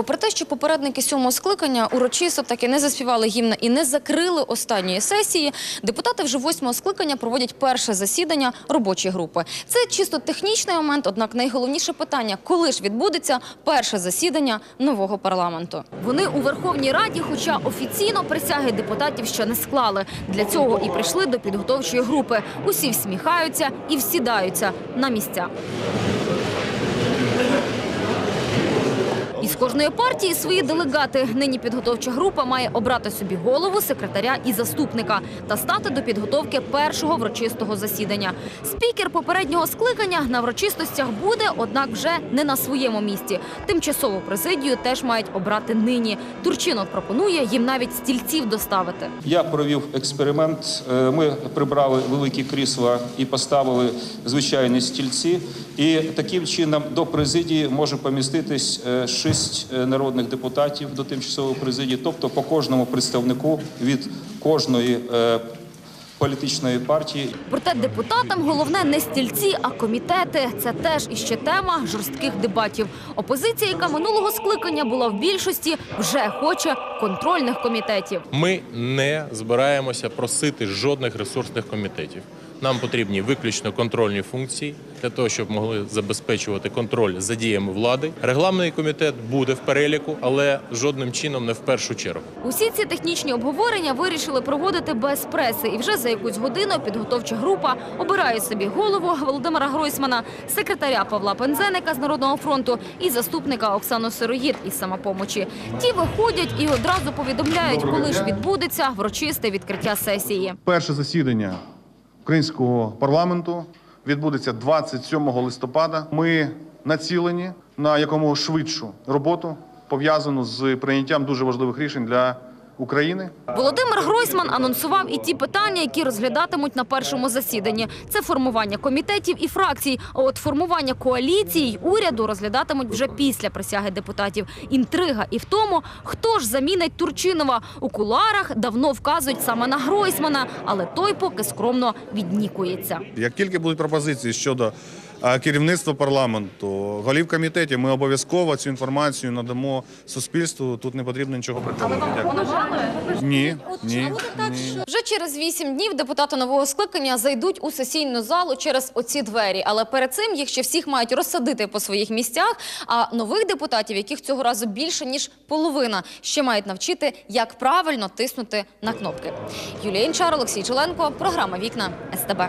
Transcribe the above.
Попри те, що попередники сьомого скликання урочисто таки не заспівали гімна і не закрили останньої сесії, депутати вже восьмого скликання проводять перше засідання робочої групи. Це чисто технічний момент, однак найголовніше питання, коли ж відбудеться перше засідання нового парламенту. Вони у Верховній Раді, хоча офіційно присяги депутатів ще не склали. Для цього і прийшли до підготовчої групи. Усі всміхаються і всідаються на місця. Кожної партії свої делегати. Нині підготовча група має обрати собі голову, секретаря і заступника та стати до підготовки першого врочистого засідання. Спікер попереднього скликання на врочистостях буде, однак вже не на своєму місці. Тимчасову президію теж мають обрати нині. Турчинов пропонує їм навіть стільців доставити. Я провів експеримент. Е, Ми прибрали великі крісла і поставили звичайні стільці. І таким чином до президії може поміститись е, шість е, народних депутатів до тимчасової президії, тобто по кожному представнику від кожної е, політичної партії. Проте депутатам головне не стільці, а комітети. Це теж іще тема жорстких дебатів. Опозиція, яка минулого скликання була в більшості, вже хоче контрольних комітетів. Ми не збираємося просити жодних ресурсних комітетів. Нам потрібні виключно контрольні функції для того, щоб могли забезпечувати контроль за діями влади. Регламентний комітет буде в переліку, але жодним чином не в першу чергу. Усі ці технічні обговорення вирішили проводити без преси. І вже за якусь годину підготовча група обирає собі голову Володимира Гройсмана, секретаря Павла Пензеника з Народного фронту і заступника Оксану Сироїд із самопомочі. Ті виходять і одразу повідомляють, коли ж відбудеться врочисте відкриття сесії. Перше засідання українського парламенту відбудеться 27 листопада. Ми націлені на якомога швидшу роботу, пов'язану з прийняттям дуже важливих рішень для України. Володимир Гройсман анонсував і ті питання, які розглядатимуть на першому засіданні. Це формування комітетів і фракцій. А от формування коаліції й уряду розглядатимуть вже після присяги депутатів. Інтрига і в тому, хто ж замінить Турчинова. У куларах давно вказують саме на Гройсмана, але той поки скромно віднікується. Як тільки будуть пропозиції щодо керівництва парламенту, голів комітетів, ми обов'язково цю інформацію надамо суспільству. Тут не потрібно нічого приховувати. Ні, ні, ні. Вже через вісім днів депутати нового скликання зайдуть у сесійну залу через оці двері. Але перед цим їх ще всіх мають розсадити по своїх місцях. А нових депутатів, яких цього разу більше ніж половина, ще мають навчити, як правильно тиснути на кнопки. Юлія Інчар, Олексій Чоленко, програма Вікна СТБ.